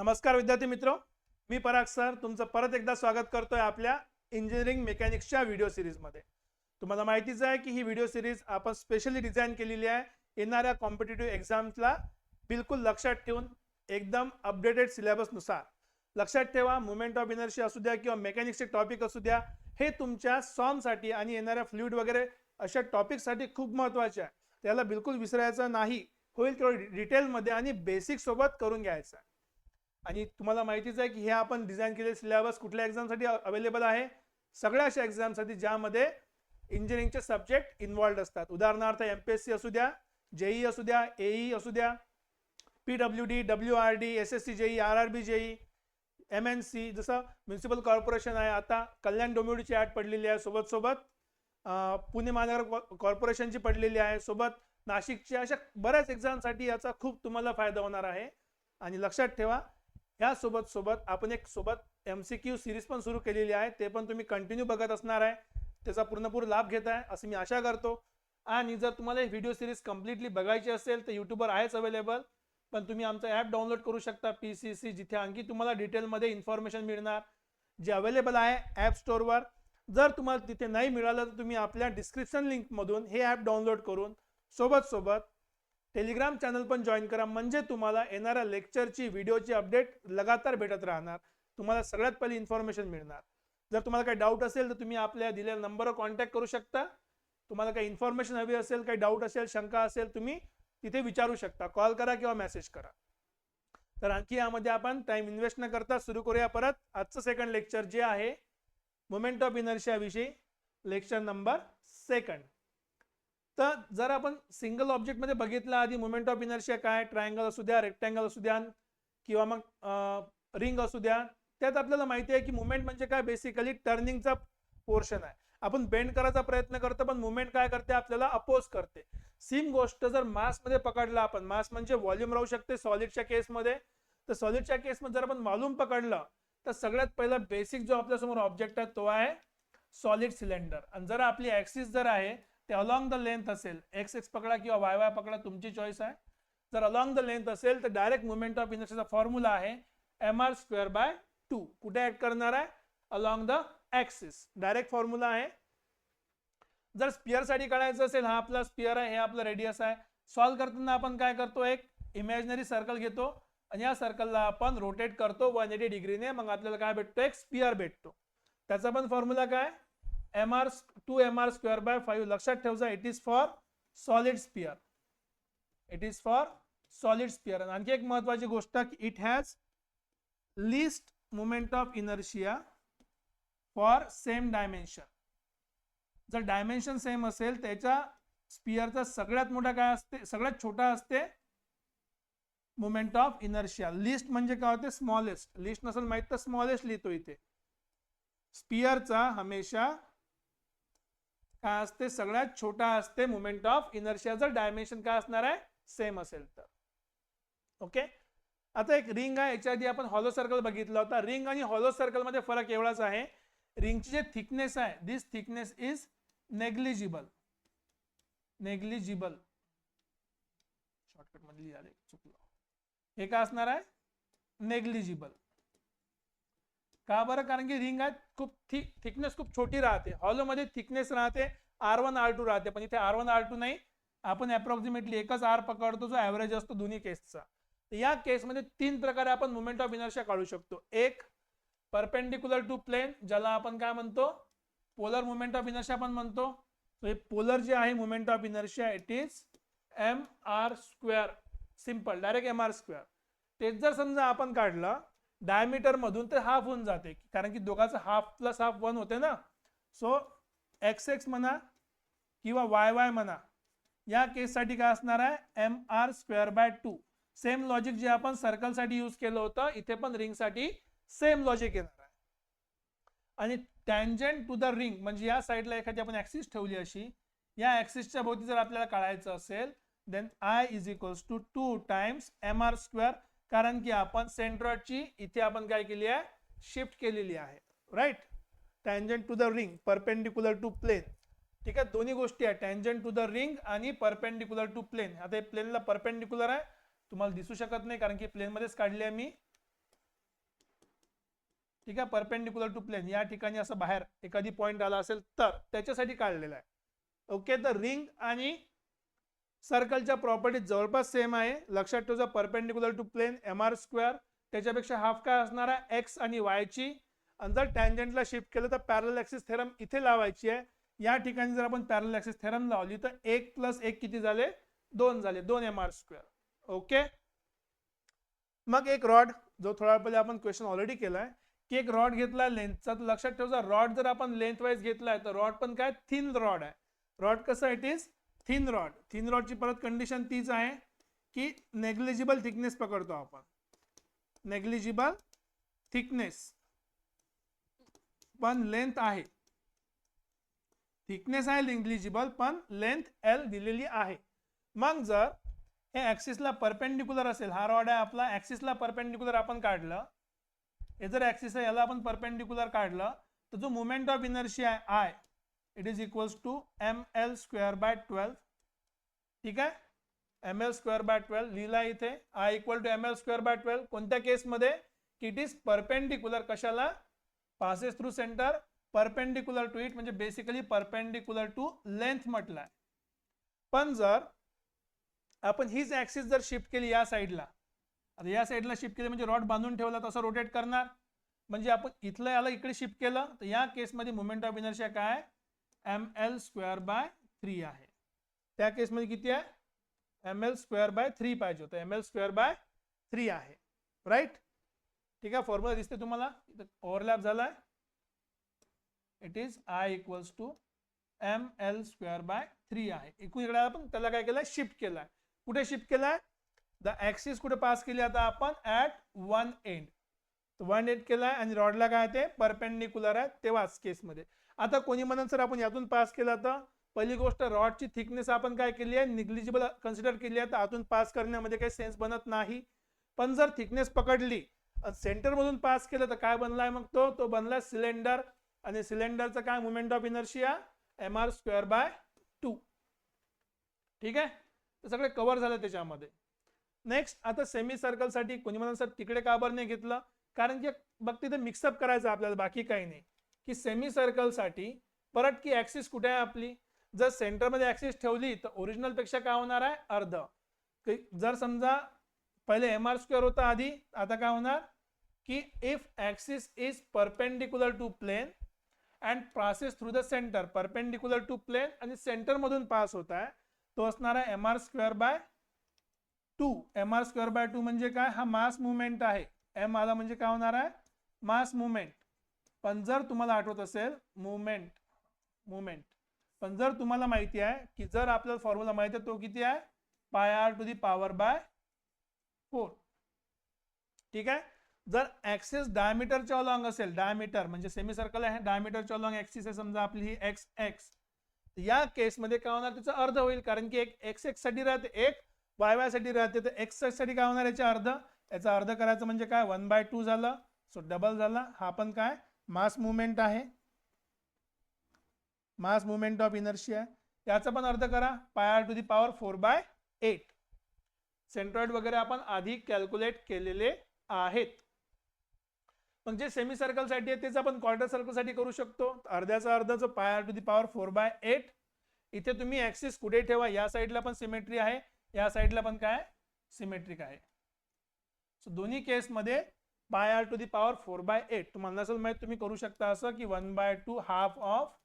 नमस्कार विद्यार्थी मित्र. मी पराग सर. तुमचं परत एकदा स्वागत करतोय आपल्या इंजिनिअरिंग मेकॅनिक्सच्या व्हिडिओ सिरीजमध्ये तुम्हाला माहितीच आहे की ही व्हिडिओ सिरीज आपण स्पेशली डिझाईन केलेली आहे. येणाऱ्या कॉम्पिटेटिव्ह एक्झाम्सला बिलकुल लक्षात ठेवून एकदम अपडेटेड सिलेबसनुसार लक्षात ठेवा मुवमेंट ऑफ एनर्जी असू द्या किंवा मेकॅनिक्सचे टॉपिक असू द्या हे तुमच्या सॉनसाठी आणि येणाऱ्या फ्लुईड वगैरे अशा टॉपिकसाठी खूप महत्त्वाचे आहे. त्याला बिलकुल विसरायचं नाही. होईल तेवढं डिटेलमध्ये आणि बेसिक सोबत करून घ्यायचं आहे. आणि तुम्हाला माहितीच आहे की हे आपण डिझाईन केलेले सिलेबस कुठल्या एक्झामसाठी अवेलेबल आहे? सगळ्या अशा एक्झामसाठी ज्यामध्ये इंजिनिअरिंगचे सब्जेक्ट इन्वॉल्ड असतात. उदाहरणार्थ एम पी एस सी असू द्या जेई असू द्या एई असू द्या P W D W R D S S C JE R R B JE M N C जसं म्युन्सिपल कॉर्पोरेशन आहे आता कल्याण डोंबिवलीची ॲड पडलेली आहे सोबत सोबत पुणे महानगर कॉर्पोरेशनची पडलेली आहे सोबत नाशिकची अशा बऱ्याच एक्झामसाठी याचा खूप तुम्हाला फायदा होणार आहे. आणि लक्षात ठेवा ह्या सोबत सोबत आपण एक सोबत एम सी क्यू सिरीज पण सुरू केलेली आहे. ते पण तुम्ही कंटिन्यू बघत असणार आहे. त्याचा पूर्णपूर लाभ घेत आहे असं मी आशा करतो. आणि जर तुम्हाला ही व्हिडिओ सिरीज कम्प्लिटली बघायची असेल तर यूट्यूबवर आहेच अवेलेबल पण तुम्ही आमचं ॲप डाउनलोड करू शकता पी सी सी जिथे आणखी तुम्हाला डिटेलमध्ये इन्फॉर्मेशन मिळणार जे अवेलेबल आहे ॲप स्टोअरवर जर तुम्हाला तिथे नाही मिळालं तर तुम्ही आपल्या डिस्क्रिप्शन लिंकमधून हे ॲप डाउनलोड करून सोबत सोबत टेलिग्राम चॅनल पण जॉईन करा. म्हणजे तुम्हाला येणाऱ्या लेक्चरची व्हिडिओची अपडेट लगातार भेटत राहणार. तुम्हाला सगळ्यात पहिली इन्फॉर्मेशन मिळणार. जर तुम्हाला काही डाऊट असेल तर तुम्ही आपल्या दिलेल्या नंबरवर कॉन्टॅक्ट करू शकता. तुम्हाला काही इन्फॉर्मेशन हवी असेल काही डाऊट असेल शंका असेल तुम्ही तिथे विचारू शकता. कॉल करा किंवा मेसेज करा. तर आणखी यामध्ये आपण टाइम इन्व्हेस्ट न करता सुरू करूया परत. आजचं सेकंड लेक्चर जे आहे मोमेंट ऑफ इनर्शियाविषयी लेक्चर नंबर सेकंड तर जर आपण सिंगल ऑब्जेक्टमध्ये बघितलं आधी मुवमेंट ऑफ इनर्शिया काय ट्रायंगल असू द्या रेक्टँगल असू द्या किंवा मग रिंग असू द्या त्यात आपल्याला माहिती आहे की मुवमेंट म्हणजे काय? बेसिकली टर्निंगचा पोर्शन आहे. आपण बेंड करायचा प्रयत्न करतो पण मुवमेंट काय करते? आपल्याला अपोज करते. सेम गोष्ट जर मासमध्ये पकडला आपण मास म्हणजे व्हॉल्यूम राहू शकते सॉलिडच्या केसमध्ये तर सॉलिडच्या केसमध्ये जर आपण मालूम पकडलं तर सगळ्यात पहिला बेसिक जो आपल्यासमोर ऑब्जेक्ट आहे तो आहे सॉलिड सिलेंडर आणि जर आपली ऍक्सिस जर आहे ते अलॉंग द लेंथ असेल. एक्स एक्स पकडा किंवा वाय वाय पकडा तुमची चॉईस आहे. जर अलॉंग द लेंथ असेल तर डायरेक्ट मुवमेंट ऑफ इनर्शियाचा फॉर्म्युला आहे M R square by two कुठे ऍड करणार आहे? Along the axis direct formula आहे. जर स्पिअरसाठी काढायचं असेल हा आपला स्पिअर आहे हे आपलं रेडियस आहे. सॉल्व्ह करताना आपण काय करतो? एक इमॅजिनरी सर्कल घेतो आणि या सर्कलला आपण रोटेट करतो वन एटी डिग्रीने मग आपल्याला काय भेटतो? एक स्पिअर भेटतो. त्याचा पण फॉर्म्युला काय? M R two M R square by five लक्षात ठेवजा it is for solid sphere it is for solid sphere आणखी एक महत्वाची गोष्ट की it has least moment of inertia for same dimension जर डायमेन्शन सेम असेल त्याच्या स्पिअरचा सगळ्यात मोठा काय असते सगळ्यात छोटा असते मुमेंट ऑफ इनर्शिया लिस्ट म्हणजे काय होते? स्मॉलेस्ट लिस्ट नसेल माहीत तर स्मॉलेस्ट लिहितो इथे. स्पिअरचा हमेशा काय असते? सगळ्यात छोटा असते मुमेंट ऑफ इनर्शिया जर डायमेन्शन काय असणार आहे? सेम असेल तर. ओके आता एक रिंग आहे. याच्या आधी आपण हॉलो सर्कल बघितला होता. रिंग आणि हॉलो सर्कलमध्ये फरक एवढाच आहे. रिंगची जे थिकनेस आहे this thickness is negligible negligible shortcut मधली चुकलो. हे काय असणार आहे? नेग्लिजिबल का बरं? कारण की रिंग आहे खूप थिक थिकनेस खूप छोटी राहते. हॉलो मध्ये थिकनेस राहते आर वन आर टू राहते. पण इथे आर वन आर टू नाही. आपण अप्रॉक्सिमेटली एकच आर पकडतो जो ऍव्हरेज असतो दोन्ही केसचा या केसमध्ये तीन प्रकारे आपण मुवमेंट ऑफ इनर्शिया काढू शकतो. एक परपेंडिक्युलर टू प्लेन ज्याला आपण काय म्हणतो? पोलर मुवमेंट ऑफ इनर्शिया पण म्हणतो. हे पोलर जे आहे movement of inertia it is M R square simple direct M R square तेच जर समजा आपण काढलं डायमीटर मधून तर हाफ होऊन जाते. कारण की दोघांचं हाफ प्लस हाफ वन होते ना. सो एक्स एक्स म्हणा किंवा वाय वाय म्हणा या केससाठी काय असणार आहे? M R square by two same logic जे आपण सर्कलसाठी यूज केलं होतं इथे पण रिंगसाठी सेम लॉजिक येणार आहे. आणि टँजंट टू द रिंग म्हणजे या साईडला एखादी आपण ऍक्सिस ठेवली अशी या ऍक्सिसच्या भोवती जर आपल्याला काढायचं असेल then I is equals to two times M R square कारण की आपण सेंट्रॉइडची इथे आपण काय केली आहे? शिफ्ट केलेली आहे. Right tangent to the ring perpendicular to plane ठीक आहे? दोन्ही गोष्टी आहेत टँजंट टू द रिंग आणि परपेंडिक्युलर टू प्लेन आता हे प्लेनला परपेंडिक्युलर आहे. तुम्हाला दिसू शकत नाही कारण की प्लेनमध्येच काढली आहे मी. ठीक आहे? परपेंडिक्युलर टू प्लेन या ठिकाणी असं बाहेर एखादी पॉईंट आला असेल तर त्याच्यासाठी काढलेला आहे. ओके तर रिंग आणि सर्कलच्या प्रॉपर्टी जवळपास सेम आहे. लक्षात ठेवा perpendicular to plane M R square त्याच्यापेक्षा हाफ काय असणार आहे? एक्स आणि वायची आणि जर टँजंटला शिफ्ट केलं तर पॅरल ऍक्सिस थेरम इथे लावायची आहे. या ठिकाणी जर आपण पॅरल ऍक्सिस थेरम लावली तर एक प्लस एक किती झाले? दोन झाले. दोन एम आर स्क्वेअर ओके मग एक रॉड जो थोडा पहिले आपण क्वेश्चन ऑलरेडी केलाय की एक रॉड घेतला लेंथचा तर लक्षात ठेवा रॉड जर आपण लेंथ वाईज घेतलाय तर रॉड पण काय? थिन रॉड आहे. रॉड कसं it is thin rod. Thin रॉडची परत कंडिशन तीच आहे की नेग्लिजिबल थिकनेस पकडतो आपण. नेग्लिजिबल थिकनेस पण लेंथ आहे. थिकनेस आहे नेग्लिजिबल पण लेंथ एल दिलेली आहे. मग जर हे ऍक्सिसला परपेंडिक्युलर असेल हा रॉड आहे आपला ऍक्सिसला परपेंडिक्युलर आपण काढलं हे जर ऍक्सिस आहे याला आपण परपेंडिक्युलर काढलं तर जो मुवमेंट ऑफ इनर्शी आहे I it is equals to M L square by twelve ठीक आहे? M L square by twelve लिहिला इथे. I equal to M L square by twelve कोणत्या केसमध्ये की इट इज परपेंडिक्युलर कशाला? Passes through centre perpendicular to it म्हणजे basically perpendicular to length म्हटलाय. पण जर आपण हीच ऍक्सिस जर शिफ्ट केली या साईडला आता या साईडला शिफ्ट केली म्हणजे रॉड बांधून ठेवला तसं रोटेट करणार. म्हणजे आपण इथलं याला इकडे शिफ्ट केलं तर या केसमध्ये मुवमेंट ऑफ इनर्शिया काय? M L square by three आहे. त्या केसमध्ये किती आहे? M L square by three पाहिजे होतं. M L square by three आहे. राईट ठीक आहे? फॉर्म्युला दिसते तुम्हाला? इथं ओव्हरलॅप झालाय. It is I equals to M L square by three आहे. एकूण इकडे आपण त्याला काय केलंय? शिफ्ट केलाय. कुठे शिफ्ट केलाय? द ऍक्सिस कुठे पास केली आता आपण? At one end one end केलाय आणि रॉडला काय ते? परपेंडिक्युलर आहे. तेव्हाच केसमध्ये आता कोणी म्हणून सर आपण यातून पास केला तर? पहिली गोष्ट रॉडची थिकनेस आपण काय केली आहे? निग्लिजिबल कन्सिडर केली आहे तर आतून पास करण्यामध्ये काही सेन्स बनत नाही. पण जर थिकनेस पकडली सेंटर मधून पास केलं तर काय बनलाय मग तो? तो बनलाय सिलेंडर. आणि सिलेंडरचं काय? Movement of inertia M R square by two. ठीक आहे? सगळे कव्हर झालं त्याच्यामध्ये. नेक्स्ट आता सेमी सर्कलसाठी कोणी म्हणून सर तिकडे का बरं नाही घेतलं? कारण की बघ तिथे मिक्सअप करायचं आपल्याला बाकी काही नाही. की सेमी सर्कलसाठी परत की ॲक्सिस कुठे आहे आपली? जर सेंटरमध्ये ॲक्सिस ठेवली तर ओरिजिनलपेक्षा काय होणार आहे? अर्ध. जर समजा पहिले एम आर स्क्वेअर होता आधी आता काय होणार? की if axis is perpendicular to plane and passes through the centre perpendicular to plane आणि सेंटरमधून पास होत आहे तो असणार आहे M R square by two M R square by two म्हणजे काय? हा मास मुवमेंट आहे. एम आला म्हणजे काय होणार आहे? मास मुवमेंट पण जर तुम्हाला आठवत असेल मुवमेंट मुवमेंट पण जर तुम्हाला माहिती आहे की जर आपल्याला फॉर्म्युला माहिती आहे तो किती आहे? Pi R to the power by four ठीक आहे? जर ऍक्सिस डायमीटरच्या अलॉंग असेल डायमीटर म्हणजे सेमी सर्कल आहे डायमीटरच्या अलॉंग ऍक्सिस आहे समजा आपली ही एक्स एक्स या केसमध्ये काय होणार? त्याचा अर्ध होईल कारण की एक एक्स एक्ससाठी राहते एक वाय वायसाठी राहते. तर एक्ससाठी काय होणार? याच्या अर्ध. याचा अर्ध करायचं म्हणजे काय? वन बाय टू झालं. सो डबल झाला. हा पण काय? मास मुवमेंट आहे. मास मुवमेंट ऑफ इनर्शिया याचा पण अर्थ करा pi R to the power four by eight centroid वगैरे आपण आधी कॅल्क्युलेट केलेले आहेत. मग जे सेमी सर्कलसाठी आहे तेच आपण क्वार्टर सर्कलसाठी करू शकतो. अर्ध्याचा अर्धाचं pi R to the power four by eight इथे तुम्ही ऍक्सिस कुठे ठेवा या साईडला पण सिमेट्री आहे. या साईडला पण काय? सिमेट्रिक आहे. सो दोन्ही केसमध्ये pi R to the power four by eight तुम्हाला नसेल माहीत तुम्ही करू शकता असं की one by two half of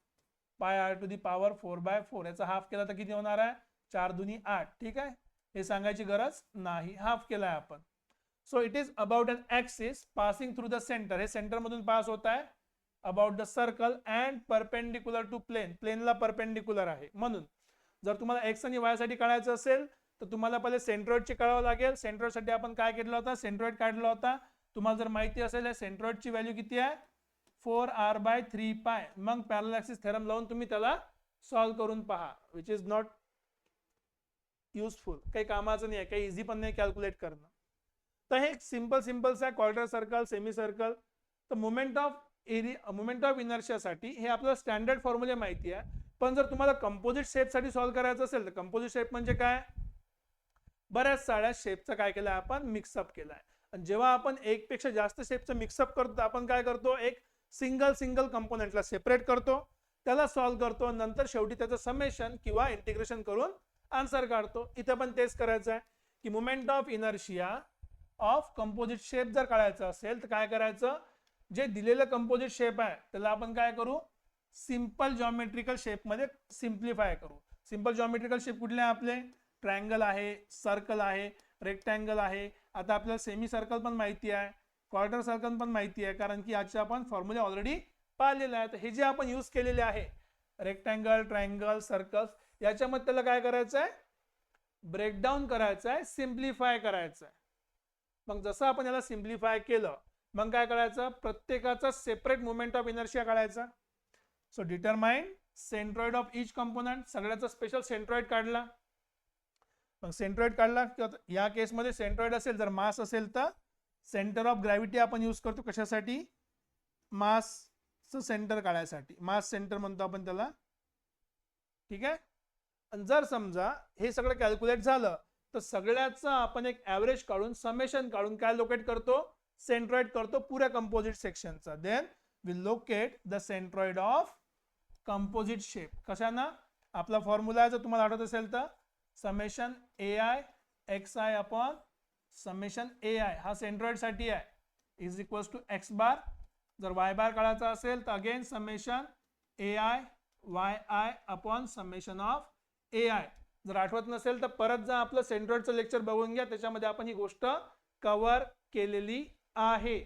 pi R to the power four by four याचा हाफ केला तर किती होणार आहे चार दुनी आठ ठीक आहे हे सांगायची गरज नाही. हाफ केलाय आपण. So it is about an axis passing through the centre हे सेंटर मधून पास होत आहे. About the circle and perpendicular to plane प्लेनला परपेंडिक्युलर आहे. म्हणून जर तुम्हाला एक्स आणि वायसाठी काढायचं असेल तर तुम्हाला पहिले सेंट्रॉइडचे कळावं लागेल. सेंट्रॉइडसाठी आपण काय केलं होता? सेंट्रॉइड काढला होता. तुम्हाला जर माहिती असेल सेंट्रॉइडची व्हॅल्यू किती आहे? Four R by three pi मग पॅरलॅक्सिस थेरम लावून तुम्ही त्याला सॉल्व्ह करून पहा विच इज नॉट युजफुल काही कामाचं नाही आहे काही इझी पण नाही कॅल्क्युलेट करणं. तर हे सिंपल सिम्पल्स आहे क्वार्टर सर्कल सेमी सर्कल तर movement of area movement of इनर्शियासाठी हे आपल्याला स्टँडर्ड फॉर्म्युले माहिती आहे. पण जर तुम्हाला कंपोजिट शेपसाठी सॉल्व्ह करायचं असेल तर कंपोजिट शेप म्हणजे काय? बऱ्याच साड्या शेपचं काय केलं आपण? मिक्सअप केलाय. आणि जेव्हा आपण एकपेक्षा जास्त शेपचं मिक्सअप करतो आपण काय करतो? एक सिंगल सिंगल कंपोनेंटला सेपरेट करतो. त्याला सॉल्व्ह करतो. नंतर शेवटी त्याचं समेशन किंवा इंटिग्रेशन करून आन्सर काढतो. इथं पण तेच करायचं आहे की moment of inertia of composite shape जर काढायचं असेल तर काय करायचं? जे दिलेलं कंपोजिट शेप आहे त्याला आपण काय करू? सिंपल जॉमेट्रिकल शेपमध्ये सिम्प्लिफाय करू. सिंपल जॉमेट्रिकल शेप कुठले आहे आपले? ट्रायंगल आहे सर्कल आहे रेक्टँगल आहे आता आपल्याला सेमी सर्कल पण माहिती आहे क्वार्टर सर्कल पण माहिती आहे कारण की याचे आपण फॉर्म्युला ऑलरेडी पाहिलेला आहे. तर हे जे आपण यूज केलेले आहे रेक्टँगल ट्रायंगल सर्कल्स याच्यामध्ये त्याला काय करायचं आहे? ब्रेकडाऊन करायचं आहे सिम्प्लिफाय करायचं आहे. मग जसं आपण याला सिम्प्लिफाय केलं मग काय करायचं? प्रत्येकाचा सेपरेट मुवमेंट ऑफ इनर्शिया काढायचा. So determine centroid of each component सगळ्याचा स्पेशल सेंट्रॉइड काढला. मग सेंट्रॉइड काढला किंवा या केसमध्ये सेंट्रॉइड असेल जर मास असेल तर सेंटर ऑफ ग्रॅव्हिटी आपण यूज करतो कशासाठी? मासचं सेंटर काढायसाठी. मास सेंटर म्हणतो आपण त्याला. ठीक आहे? आणि जर समजा हे सगळं कॅल्क्युलेट झालं तर सगळ्याचं आपण एक ॲव्हरेज काढून समेशन काढून काय लोकेट करतो? सेंट्रॉइड करतो पुऱ्या कंपोजिट सेक्शनचा then will locate the centroid of composite shape कशाना? आपला फॉर्म्युला जर तुम्हाला आठवत असेल तर. Summation A I X I upon summation A I. हा सेंट्रॉइडसाठी आहे. Is equals to X bar जर वाय बार काढायचा असेल तर again summation A I Y I upon summation of A I. जर आठवत नसेल तर परत जा आपलं सेंट्रॉइडचं लेक्चर बघून घ्या. त्याच्यामध्ये आपण ही गोष्ट कव्हर केलेली आहे.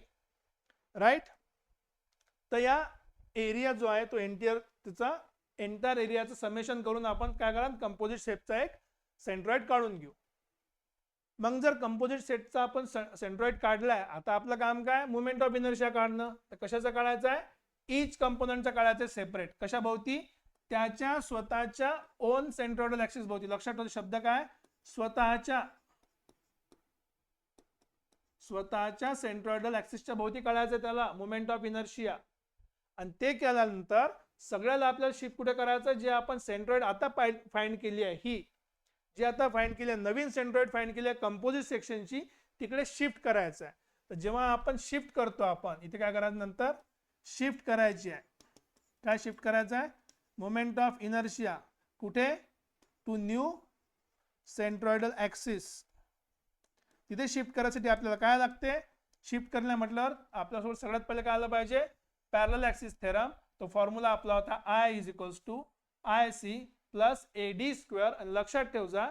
राईट तर या एरिया जो आहे तो एंटियर तिचा एंटायर एरियाचं समेशन करून आपण काय करा कंपोजिट शेपचा एक सेंट्रॉइड काढून घेऊ. मग जर कंपोजिट सेटचा आपण सेंट्रॉइड काढलाय आता आपलं काम काय? मुवमेंट ऑफ इनर्शिया काढणं. तर कशाचं काढायचं आहे? इच कंपोनंटचा काढायचं सेपरेट कशाभोवती त्याच्या स्वतःच्या ओन सेंट्रॉइडल ऍक्सिस भोवती. लक्षात ठेवतो शब्द काय? स्वतःच्या स्वतःच्या सेंट्रॉइडल ऍक्सिसच्या भोवती काढायचं त्याला. मुवमेंट ऑफ इनर्शिया आणि ते केल्यानंतर सगळ्याला आपल्याला शिफ्ट कुठे करायचं? जे आपण सेंट्रॉइड आता फाइंड केली आहे ही. जे आता फाईंड केले नवीन सेंट्रॉइड फाईंड केले कंपोजिट सेक्शनची तिकडे शिफ्ट करायचं आहे. तर जेव्हा आपण शिफ्ट करतो आपण इथे काय करायचं नंतर? शिफ्ट करायची आहे. काय शिफ्ट करायचं आहे? मोमेंट ऑफ इनर्शिया कुठे? टू न्यू सेंट्रॉइडल ऍक्सिस तिथे शिफ्ट करायसाठी आपल्याला काय लागते? शिफ्ट करण्या म्हटल्यावर आपल्यासोबत सगळ्यात पहिले काय आलं पाहिजे? पॅरल ऍक्सिस थेरम तो फॉर्म्युला आपला होता I is equals to I C plus A D square आणि लक्षात ठेवजा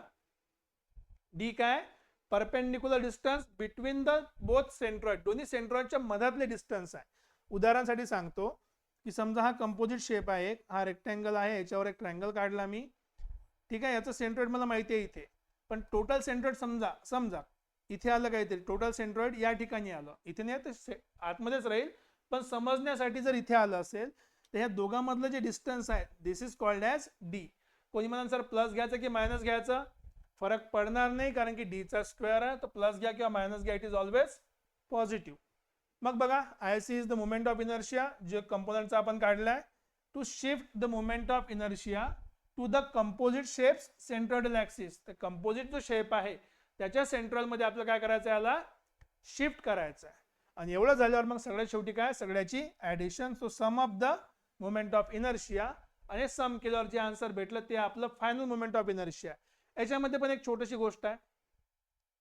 डी काय? Perpendicular distance between the both centroid दोन्ही सेंट्रॉइडच्या मधातले डिस्टन्स आहे. उदाहरणासाठी सांगतो की समजा हा कंपोजिट शेप आहे एक हा रेक्टँगल आहे याच्यावर एक ट्रँगल काढला मी. ठीक आहे याचं सेंट्रॉइड मला माहिती आहे इथे. पण टोटल सेंट्रॉइड समजा समजा इथे आलं काहीतरी. टोटल सेंट्रॉइड या ठिकाणी आलं. इथे नाही तर आतमध्येच राहील. पण समजण्यासाठी जर इथे आलं असेल तर ह्या दोघांमधलं जे डिस्टन्स आहे this is called as D कोणी म्हणा सर प्लस घ्यायचं की मायनस घ्यायचं फरक पडणार नाही कारण की डीचा स्क्वेअर आहे तर प्लस घ्या किंवा मायनस घ्या इट इज ऑलवेज पॉझिटिव्ह मग बघा I C is the movement of inertia जे कंपोनंटचा आपण काढलाय to shift the movement of inertia to the composite shapes central axis तर कंपोजिट जो शेप आहे त्याच्या सेंट्रलमध्ये आपलं काय करायचं आहे याला शिफ्ट करायचं आहे आणि एवढं झाल्यावर मग सगळ्यात शेवटी काय? सगळ्याची addition so sum of the movement of inertia आणि सम केल्यावर जे आन्सर भेटलं ते आपलं फायनल मुवमेंट ऑफ इनर्शिया याच्यामध्ये पण एक छोटीशी गोष्ट आहे.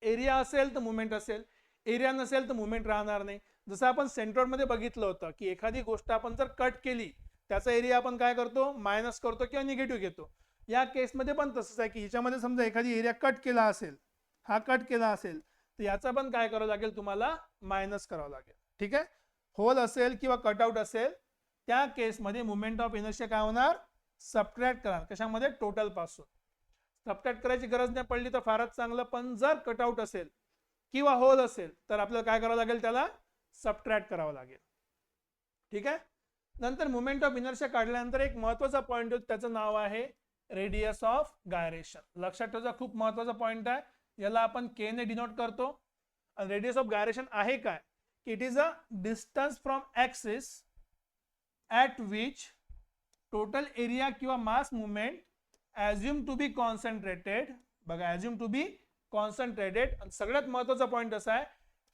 एरिया असेल तर मुवमेंट असेल. एरिया नसेल तर मुवमेंट राहणार नाही. जसं आपण सेंट्रॉइडमध्ये बघितलं होतं की एखादी गोष्ट आपण जर कट केली त्याचा एरिया आपण काय करतो? मायनस करतो किंवा निगेटिव्ह घेतो. या केसमध्ये पण तसंच आहे की याच्यामध्ये समजा एखादी एरिया कट केला असेल हा कट केला असेल तर याचा पण काय करावं लागेल? तुम्हाला मायनस करावं लागेल. ठीक आहे? होल असेल किंवा कटआउट असेल त्या केसमध्ये मुवमेंट ऑफ इनर्शिया काय होणार? सबट्रॅक्ट करणार. कशामध्ये? टोटलपासून. सबट्रॅक्ट करायची गरज नाही पडली तर फारच चांगलं पण जर कटआउट असेल किंवा होल असेल तर आपल्याला काय करावं लागेल त्याला? सबट्रॅक्ट करावं लागेल. ठीक आहे? नंतर मुवमेंट ऑफ इनर्शिया काढल्यानंतर एक महत्त्वाचा पॉईंट होतो त्याचं नाव आहे रेडियस ऑफ गायरेशन लक्षात ठेवायचा खूप महत्त्वाचा पॉईंट आहे. याला आपण के ने डिनोट करतो. आणि रेडियस ऑफ गायरेशन आहे काय? की it is a distance from axis at which total area किंवा mass movement assume to be concentrated बघा ॲज्युम टू बी कॉन्सन्ट्रेटेड सगळ्यात महत्त्वाचा पॉईंट असा आहे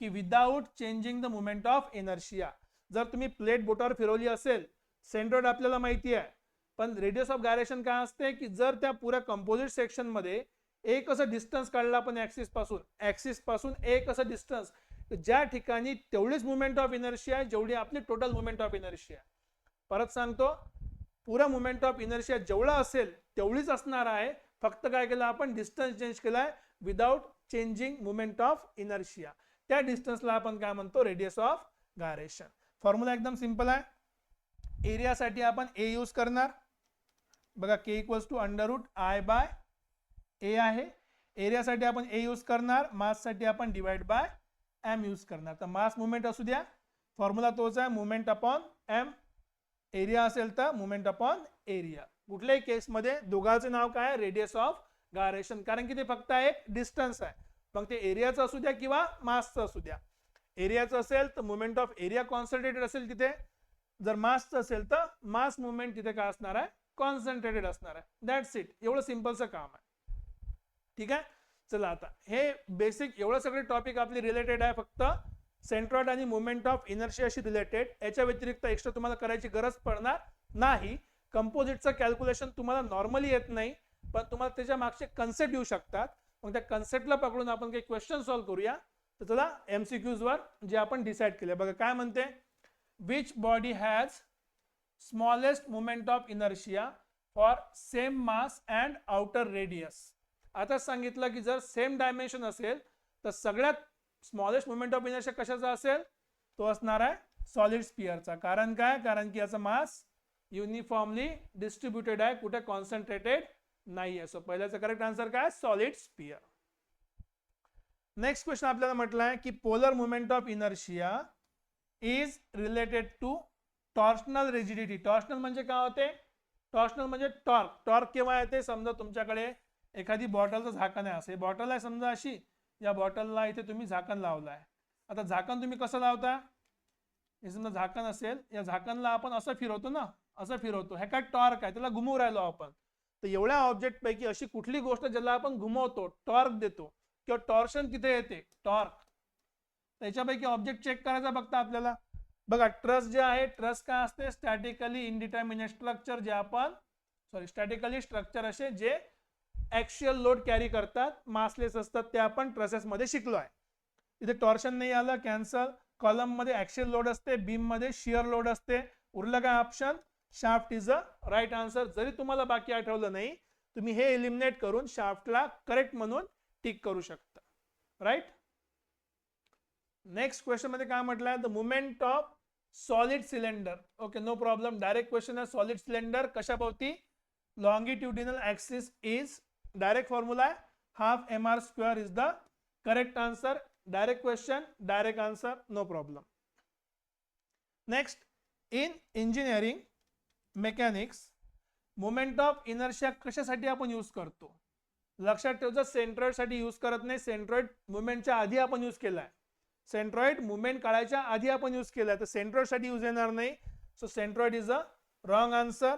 की without changing the movement of inertia जर तुम्ही प्लेट बोटावर फिरवली असेल सेंट्रॉइड आपल्याला माहिती आहे. पण रेडियस ऑफ गायरेशन काय असते की जर त्या पुऱ्या कंपोजिट सेक्शनमध्ये एक असं डिस्टन्स काढला आपण ऍक्सिसपासून ऍक्सिसपासून एक असं डिस्टन्स ज्या ठिकाणी तेवढीच मुवमेंट ऑफ इनर्शिया आहे जेवढी आपली टोटल मुवमेंट ऑफ इनर्शिया परत सांगतो पुरा मुवमेंट ऑफ इनर्शिया जेवढा असेल तेवढीच असणार आहे. फक्त काय केलं आपण डिस्टन्स चेंज केलाय without changing movement of inertia त्या डिस्टन्सला आपण काय म्हणतो? रेडियस ऑफ गायरेशन फॉर्म्युला एकदम सिंपल आहे. एरियासाठी आपण ए यूज करणार. बघा K equals to under root I by A आहे. एरियासाठी आपण ए यूज करणार. माससाठी आपण डिवाइड बाय एम यूज करणार. तर मास मुवमेंट असू द्या. फॉर्म्युला तोच आहे. मुवमेंट अपॉन एम एरिया असेल तर मुवमेंट अपॉन एरिया कुठल्याही केसमध्ये दोघांचं नाव काय आहे? रेडियस ऑफ गायरेशन कारण की ते फक्त एक डिस्टन्स आहे. मग ते एरियाचं असू द्या किंवा मासचं असू द्या. एरियाचं असेल तर मुवमेंट ऑफ एरिया कॉन्सन्ट्रेटेड असेल तिथे. जर मासचं असेल तर मास मुवमेंट तिथे काय असणार आहे? कॉन्सन्ट्रेटेड असणार आहे. दॅट्स इट एवढं सिम्पलचं काम आहे. ठीक आहे? चला आता. हे बेसिक एवढं सगळे टॉपिक आपले रिलेटेड आहे फक्त. सेंट्रॉइड आणि मुवमेंट ऑफ इनर्शियाशी रिलेटेड याच्या व्यतिरिक्त एक्स्ट्रा तुम्हाला करायची गरज पडणार नाही. कंपोजिटचं कॅल्क्युलेशन तुम्हाला नॉर्मली येत नाही पण तुम्हाला त्याच्या मागचे कन्सेप्ट येऊ शकतात. मग त्या कन्सेप्टला पकडून आपण काही क्वेश्चन सॉल्व्ह करूया. तर चला एमसीक्यूज वर जे आपण डिसाईड केले बघा काय म्हणते? Which body has smallest movement of inertia for same mass and outer radius आता सांगितलं की जर सेम डायमेन्शन असेल तर सगळ्यात स्मॉलेस्ट मुवमेंट ऑफ इनर्शिया कशाचा असेल? तो असणार आहे सॉलिड स्पिअरचा कारण काय? कारण की याचा मास युनिफॉर्मली डिस्ट्रीब्युटेड आहे. कुठे कॉन्सन्ट्रेटेड नाही आहे सो पहिल्याचा करेक्ट आन्सर काय? सॉलिड स्पिअर नेक्स्ट क्वेश्चन आपल्याला म्हटलं आहे की polar movement of inertia is related to torsional rigidity torsional म्हणजे काय होते? टॉर्शनल म्हणजे टॉर्क टॉर्क केव्हा येते? समजा तुमच्याकडे एखादी बॉटलचं झाकण आहे. असे. बॉटल आहे समजा अशी. या बॉटलला इथे तुम्ही झाकण लावलं आहे आता झाकण तुम्ही कसं लावता? हे समजा झाकण असेल या झाकणला आपण असं फिरवतो ना असं फिरवतो. हे काय टॉर्क आहे त्याला घुमवू राहिलो आपण. तर एवढ्या ऑब्जेक्ट पैकी अशी कुठली गोष्ट ज्याला आपण घुमवतो टॉर्क देतो किंवा टॉर्शन तिथे येते टॉर्क त्याच्यापैकी ऑब्जेक्ट चेक करायचा बघता आपल्याला. बघा ट्रस जे आहे ट्रस काय असते? स्टॅटिकली इनडिटर्मिनेट स्ट्रक्चर जे आपण सॉरी स्टॅटिकली स्ट्रक्चर असे जे ऍक्च्युअल लोड कॅरी करतात. मासलेस असतात ते आपण ट्रसेसमध्ये शिकलो आहे. इथे टॉर्शन नाही आलं कॅन्सल कॉलममध्ये ऍक्च्युअल लोड असते बीममध्ये शिअर लोड असते. उरलं काय option shaft is a right answer जरी तुम्हाला बाकी आठवलं नाही तुम्ही हे एलिमिनेट करून शाफ्टला करेक्ट म्हणून टिक करू शकता. राईट नेक्स्ट क्वेश्चनमध्ये काय म्हटलंय the movement of solid cylinder okay no problem direct question आहे solid cylinder कशाभोवती? Longitudinal axis is direct formula आहे half M R square is the correct answer direct question direct answer no problem next in engineering mechanics movement of inertia कशासाठी आपण use करतो? लक्षात ठेव जर सेंट्रॉइडसाठी use करत नाही सेंट्रॉइड मुवमेंटच्या आधी आपण यूज केलाय. सेंट्रॉइड मुवमेंट काढायच्या आधी आपण यूज केलाय तर सेंट्रॉइडसाठी यूज येणार नाही. So centroid is a wrong answer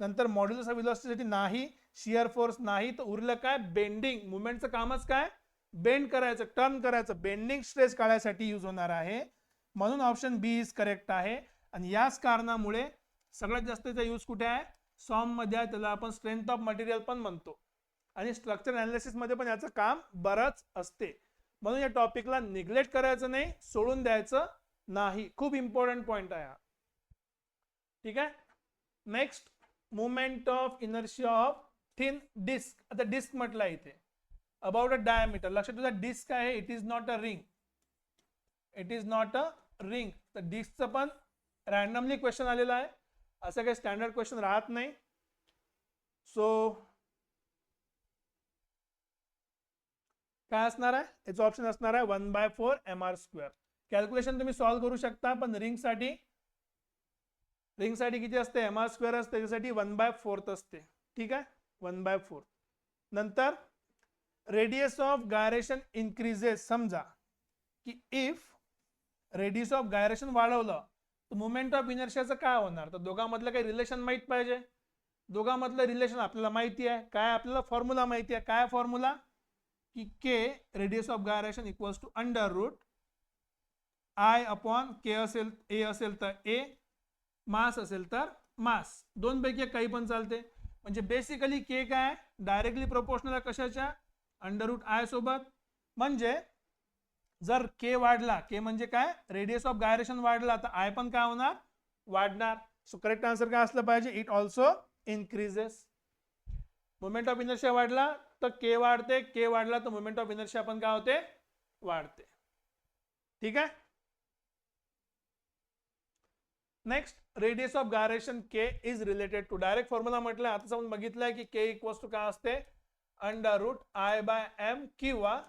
नंतर मॉड्युलस व्हिलॉसिटीसाठी नाही. शिअर फोर्स नाही तर उरलं काय? बेंडिंग. मुवमेंटचं कामच काय? बेंड करायचं टर्न करायचं. बेंडिंग स्ट्रेस काढायसाठी यूज होणार आहे. म्हणून ऑप्शन बी इज करेक्ट आहे. आणि याच कारणामुळे सगळ्यात जास्त त्याचा यूज कुठे आहे? सॉममध्ये आहे. त्याला आपण स्ट्रेंथ ऑफ मटेरियल पण म्हणतो. आणि स्ट्रक्चर अनालिसिसमध्ये पण याचं काम बरंच असते. म्हणून या टॉपिकला निग्लेक्ट करायचं नाही सोडून द्यायचं नाही. खूप इम्पॉर्टंट पॉइंट आहे हा. ठीक आहे? Next movement of inertia of thin disc आता डिस्क म्हटलं इथे. अबाउट अ डायमीटर लक्षात तुझा डिस्क आहे it is not a ring it is not a ring तर डिस्कचं पण रॅन्डमली क्वेश्चन आलेला आहे. असं काही स्टँडर्ड क्वेश्चन राहत नाही. सो काय असणार आहे? याचं ऑप्शन असणार आहे one by four M R square calculation तुम्ही सॉल्व्ह करू शकता पण रिंगसाठी रिंगसाठी किती असते? एम आर स्क्वेअर असते त्याच्यासाठी वन बाय फोर्थ असते. ठीक आहे? One by four. नंतर रेडियस ऑफ गायरेशन इन्क्रीजेस समजा की इफ रेडियस ऑफ गायरेशन वाढवलं तर मुवमेंट ऑफ इनर्शियाचं काय होणार? तर दोघांमधलं काही रिलेशन माहीत पाहिजे. दोघांमधलं रिलेशन आपल्याला माहिती आहे. काय आपल्याला फॉर्म्युला माहिती आहे? काय फॉर्म्युला की K radius of gyration equals to under root I upon K असेल ए असेल तर ए मास असेल तर मास दोनपैकी काही पण चालते. म्हणजे बेसिकली के काय? डायरेक्टली प्रोपोर्शनल आहे कशाच्या? अंडररूट आय सोबत. म्हणजे जर के वाढला के म्हणजे काय? रेडियस ऑफ गायरेशन वाढला तर आय पण काय होणार? वाढणार. सो करेक्ट आन्सर काय असलं पाहिजे? It also increases movement of inertia वाढला तर के वाढते. के वाढला तर मुवमेंट ऑफ इनर्शिया पण काय होते? वाढते. ठीक आहे? Next radius of gyration K is related to direct formula म्हटलं आता आपण बघितलंय की के इक्वल्स टू काय असते? Under root I by M किंवा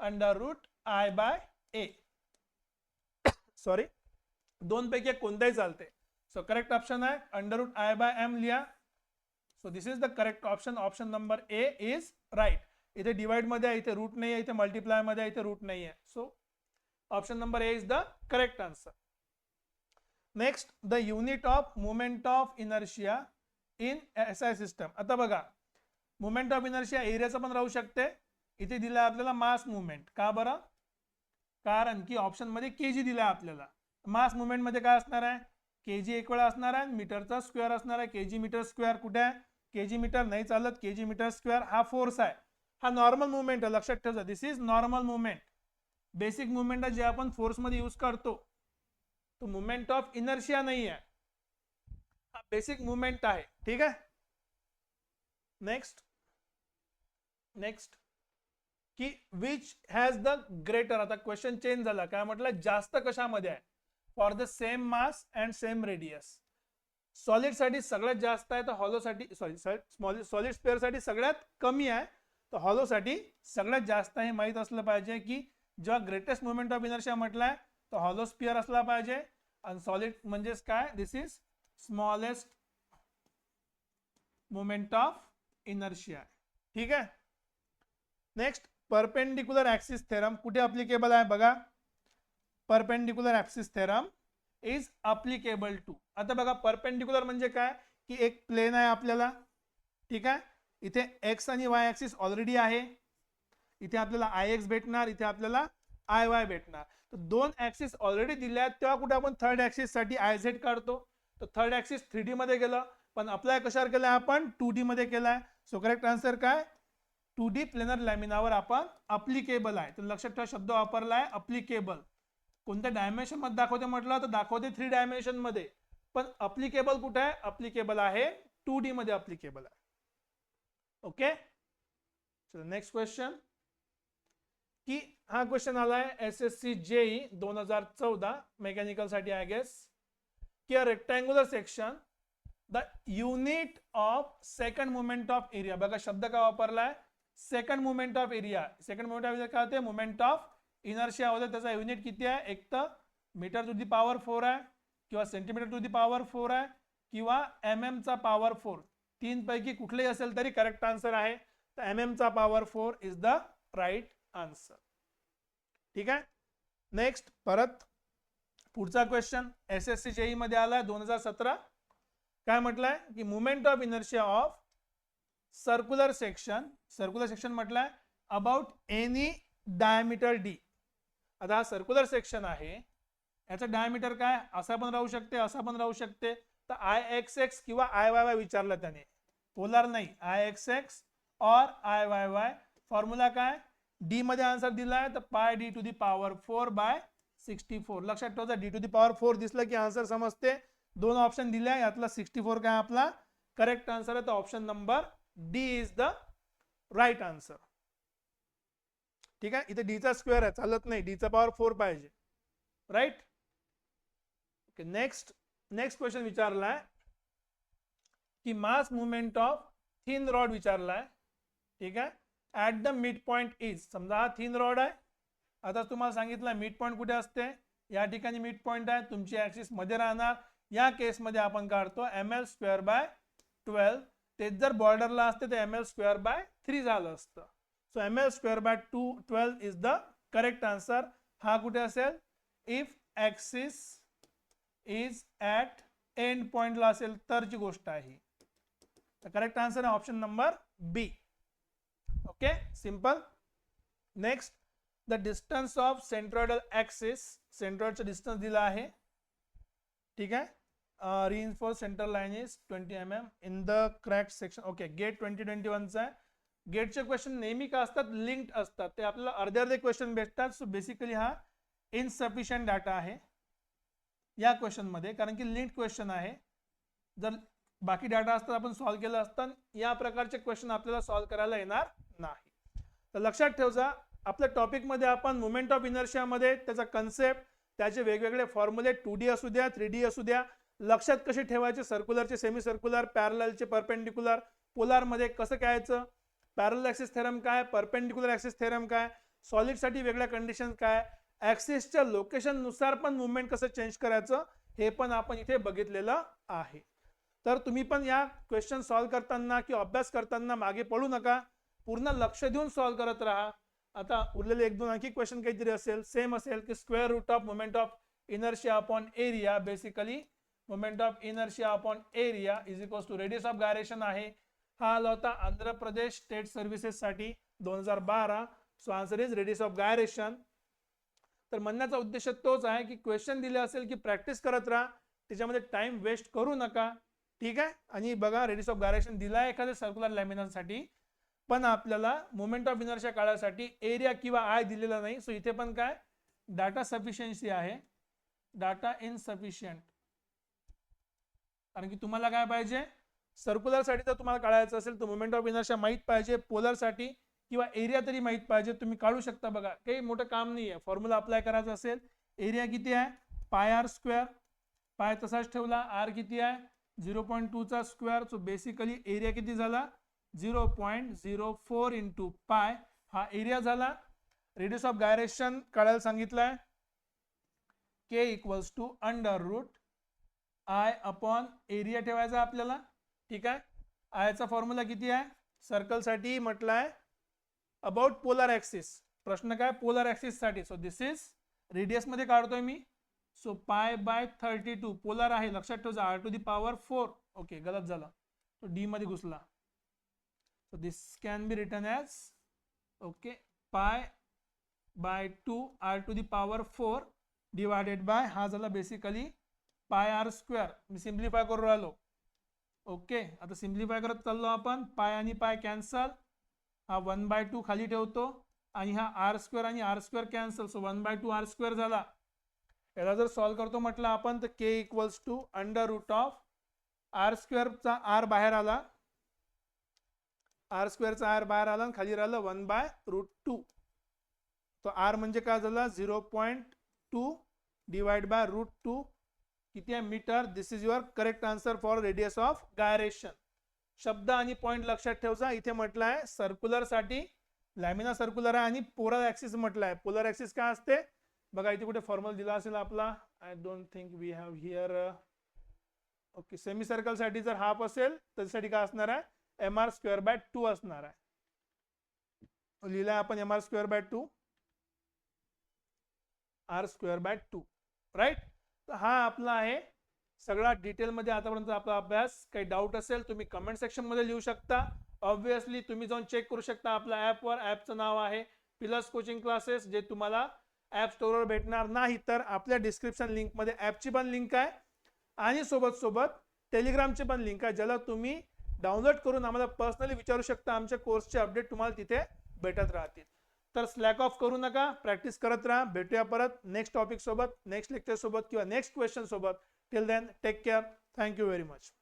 under root I by A sorry दोन पैकी एक कोणताही चालते. सो करेक्ट ऑप्शन आहे. Under root I by M लिहा. So this is the correct option option number A is right इथे डिवाइडमध्ये आहे इथे रूट नाही आहे इथे मल्टिप्लायमध्ये इथे रूट नाही आहे so option number A is the correct answer next the unit of movement of inertia in S I system आता बघा मुवमेंट ऑफ इनर्शिया एरियाचं पण राहू शकते. इथे दिलं आपल्याला मास मुवमेंट का बरं? कारण की ऑप्शनमध्ये के जी दिलाय आपल्याला. मास मुवमेंटमध्ये काय असणार आहे? के जी एक वेळा असणार आहे मीटरचा स्क्वेअर असणार आहे. के जी मीटर स्क्वेअर कुठे आहे? के जी मीटर नाही चालत. के जी मीटर स्क्वेअर हा फोर्स आहे. हा नॉर्मल मुवमेंट आहे लक्षात ठेवा. This is normal movement basic movement आहे जे आपण फोर्समध्ये यूज करतो. तो मुवमेंट ऑफ इनर्शिया नाही आहे हा बेसिक मुवमेंट आहे ठीक आहे नेक्स्ट नेक्स्ट की विच हॅज द ग्रेटर आता क्वेश्चन चेंज झाला काय म्हटलं? जास्त कशामध्ये आहे? For the same mass and same radius सॉलिडसाठी सगळ्यात जास्त आहे तर हॉलो साठी सॉरी स्मॉल सॉलिड स्पेअरसाठी सगळ्यात कमी आहे तर हॉलो साठी सगळ्यात जास्त हे माहीत असलं पाहिजे की जेव्हा ग्रेटेस्ट मुवमेंट ऑफ इनर्शिया म्हटलाय तर हॉलो स्पिअर असला पाहिजे. आणि सॉलिड म्हणजेच काय? This is smallest moment of inertia ठीक आहे? नेक्स्ट परपेंडिक्युलर ऍक्सिस थेरम कुठे अप्लिकेबल आहे बघा? Perpendicular axis theorem is applicable to आता बघा परपेंडिक्युलर म्हणजे काय? की एक प्लेन आहे आपल्याला. ठीक आहे? इथे एक्स आणि वाय ऍक्सिस ऑलरेडी आहे. इथे आपल्याला आय एक्स भेटणार. इथे आपल्याला आय वाय भेटणार. तर दोन ऍक्सिस ऑलरेडी दिल्या आहेत तेव्हा कुठे आपण थर्ड ऍक्सिससाठी आय झेड काढतो. तर थर्ड ऍक्सिस थ्री डी मध्ये गेलं. पण अप्लाय कशावर केलाय आपण? टू डी मध्ये केलाय. सो करेक्ट आन्सर काय? टू डी प्लेनर लॅमिनावर आपण अप्लिकेबल आहे. तर लक्षात ठेवा शब्द वापरलाय अप्लिकेबल कोणत्या डायमेन्शनमध्ये दाखवते म्हटलं? तर दाखवते थ्री डायमेन्शनमध्ये. पण अप्लिकेबल कुठे? आहे अप्लिकेबल आहे. टू डी मध्ये अप्लिकेबल आहे. ओके नेक्स्ट क्वेश्चन की हा क्वेश्चन आलाय एस एस सी जेई दोन हजार चौदा मेकॅनिकलसाठी आय गेस की a rectangular section the unit of second movement of area बघा शब्द का वापरलाय? Second movement of area second movement of area काय होते? मुवमेंट ऑफ इनर्शिया होते. त्याचा युनिट किती आहे? एक तर meter to the power four आहे किंवा centimeter to the power four आहे किंवा एम एम चा पॉवर फोर तीन पैकी कुठलेही असेल तरी करेक्ट आन्सर आहे. तर एम एम चा power four is the right answer ठीक आहे? नेक्स्ट परत पुढचा question S S C JE मध्ये आलाय दोन हजार सतरा. काय म्हटलंय? की movement of inertia of circular section circular section म्हटलंय अबाउट एनी डायमीटर डी आता हा सर्क्युलर सेक्शन आहे याचं डायमीटर काय? असा पण राहू शकते असा पण राहू शकते. तर आय एक्स एक्स किंवा आय वाय वाय विचारलं त्याने. पोलार नाही. आय एक्स एक्स और आय वाय वाय फॉर्म्युला काय? डी मध्ये आन्सर दिलाय तर pi D to the power four by sixty four लक्षात ठेवा D to the power four दिसलं की आन्सर समजते. दोन ऑप्शन दिले आहे यातला सिक्स्टी फोर काय आपला? करेक्ट आन्सर आहे तर option number D is the right answer ठीक आहे? इथे डीचा स्क्वेअर आहे चालत नाही. डीचा पॉवर फोर पाहिजे. Right okay next next question विचारलाय. की mass movement of thin rod विचारलाय. ठीक आहे? At the mid point is समजा हा थिन रॉड आहे. आता तुम्हाला सांगितलं मिड पॉईंट कुठे असते? या ठिकाणी मिड पॉईंट आहे. तुमची ऍक्सिसमध्ये राहणार. या केसमध्ये आपण काढतो M L square by twelve तेच जर बॉर्डरला असते तर M L square by three झालं असतं. So M L square by two twelve is the correct answer हा कुठे असेल? If axis is at end पॉइंटला असेल तरची गोष्ट आहे तर करेक्ट आन्सर आहे option number B okay simple next the distance of centroidal axis सेंटरचं डिस्टन्स दिलं आहे. ठीक आहे? Reinforce central line is twenty M M in the crack section okay GATE twenty twenty वनचा आहे. गेटचे क्वेश्चन नेहमी का असतात? लिंक्ड असतात. ते आपल्याला अर्धे अर्धे क्वेश्चन भेटतात. सो बेसिकली हा इनसफिशियंट डाटा आहे. या क्वेश्चनमध्ये कारण की लिंक्ड क्वेश्चन आहे. जर बाकी डाटा असतात आपण सॉल्व्ह केलं असतं या प्रकारचे क्वेश्चन आपल्याला सॉल्व्ह करायला येणार नाही. तर लक्षात ठेवजा आपल्या टॉपिकमध्ये आपण मुवमेंट ऑफ इनर्शियामध्ये त्याचा कन्सेप्ट त्याचे वेगवेगळे फॉर्म्युले टू डी असू द्या थ्री डी असू द्या लक्षात कसे ठेवायचे? सर्क्युलरचे सेमी सर्क्युलर पॅरलचे परपेंडिक्युलर पोलारमध्ये कसं कायचं पॅरल ऍक्सिस थेरम काय? परपेंडिक्युलर ऍक्सिस थेरम काय? सॉलिडसाठी वेगळ्या कंडिशन काय? ॲक्सिसच्या लोकेशननुसार पण मुवमेंट कसं चेंज करायचं? हे पण आपण इथे बघितलेलं आहे. तर तुम्ही पण या क्वेश्चन सॉल्व्ह करताना किंवा अभ्यास करताना मागे पडू नका. पूर्ण लक्ष देऊन सॉल्व्ह करत राहा. आता उरलेले एक दोन आणखी क्वेश्चन काहीतरी असेल. सेम असेल की square root of moment of inertia upon area basically moment of inertia upon area is equals to radius of gyration आहे. हा आला होता आंध्र प्रदेश स्टेट सर्व्हिसेस साठी दोन हजार बारा. So answer is radius of gyration तर म्हणण्याचा उद्देश तोच आहे की क्वेश्चन दिले असेल की प्रॅक्टिस करत राहा. त्याच्यामध्ये टाइम वेस्ट करू नका. ठीक आहे? आणि बघा रेडिस ऑफ गायरेक्शन दिला आहे एखाद्या सर्क्युलर लॅमिनरसाठी पण आपल्याला मुवमेंट ऑफ इनर्शिया काळासाठी एरिया किंवा आय दिलेला नाही. सो इथे पण काय? डाटा सफिशियन्सी आहे. डाटा इनसफिशियंट कारण की तुम्हाला काय पाहिजे? सर्क्युलरसाठी जर तुम्हाला काढायचं असेल तर मुवमेंट ऑफ इनर्शिया माहीत पाहिजे. पोलरसाठी किंवा एरिया तरी माहीत पाहिजे. तुम्ही काढू शकता बघा. काही मोठं काम नाही आहे फॉर्म्युला अप्लाय करायचं असेल. एरिया किती आहे? पाय आर स्क्वेअर पाय तसाच ठेवला. आर किती आहे? झिरो पॉईंट टूचा स्क्वेअर सो बेसिकली एरिया किती झाला? Zero point zero four into pi. हा एरिया झाला. रेडियस ऑफ गायरेशन काढायला आहे K equals to under root I upon area ठेवायचा आपल्याला. ठीक आहे? आयचा फॉर्म्युला किती आहे? सर्कलसाठी म्हटलं आहे अबाउट पोलर ॲक्सिस प्रश्न काय? पोलर ॲक्सिससाठी सो दिस इज रेडियसमध्ये काढतोय मी. So pi by thirty two polar आहे लक्षात ठेवजा R to the power four. Okay गलत झाला. तो डी मध्ये घुसला. so this can be written as okay pi by 2 r to the power 4 divided by हा झाला बेसिकली पाय आर स्क्वेअर. मी सिम्प्लिफाय करू राहिलो. ओके आता सिम्प्लिफाय करत चाललो आपण. पाय आणि पाय कॅन्सल. हा वन बाय टू खाली ठेवतो. आणि हा आर स्क्वेअर आणि R square cancel. So one by two R square झाला. याला जर सॉल्व्ह करतो म्हटलं आपण तर K equals to under root of R स्क्वेअरचा R बाहेर आला. आर स्क्वेअरचा आर बाहेर आला आणि खाली राहिलं वन बाय रूट टू तो आर म्हणजे काय झाला? Zero point two divide by root two किती आहे? Meter. This is your correct answer for radius of gyration शब्द आणि पॉईंट लक्षात ठेवचा. इथे म्हटलं आहे सर्क्युलरसाठी लॅमिना सर्क्युलर आहे आणि पोलर ऍक्सिस म्हटलं आहे पोलर ऍक्सिस काय असते? बघा इथे कुठे फॉर्मल दिला असेल आपला? I don't think we have here okay semi सर्कलसाठी जर हाफ असेल त्याच्यासाठी काय असणार आहे? M R square by two असणार आहे. लिहिलाय आपण M R square by two R square by two right तर हा आपला आहे सगळा डिटेलमध्ये आतापर्यंत आपला अभ्यास. काही डाऊट असेल तुम्ही कमेंट सेक्शनमध्ये लिहू शकता. ऑब्विसली तुम्ही जाऊन चेक करू शकता आपल्या ॲपवर ॲपचं नाव आहे पिलर्स कोचिंग क्लासेस जे तुम्हाला ॲप स्टोअरवर भेटणार नाही तर आपल्या डिस्क्रिप्शन लिंकमध्ये ॲपची पण लिंक आहे. आणि सोबत सोबत टेलिग्रामची पण लिंक आहे ज्याला तुम्ही डाउनलोड करून आम्हाला पर्सनली विचारू शकता. आमच्या कोर्सचे अपडेट तुम्हाला तिथे भेटत राहतील. तर स्लॅक ऑफ करू नका प्रॅक्टिस करत राहा. भेटूया परत नेक्स्ट टॉपिक सोबत नेक्स्ट लेक्चर सोबत किंवा नेक्स्ट क्वेश्चन सोबत. Till then take care thank you very much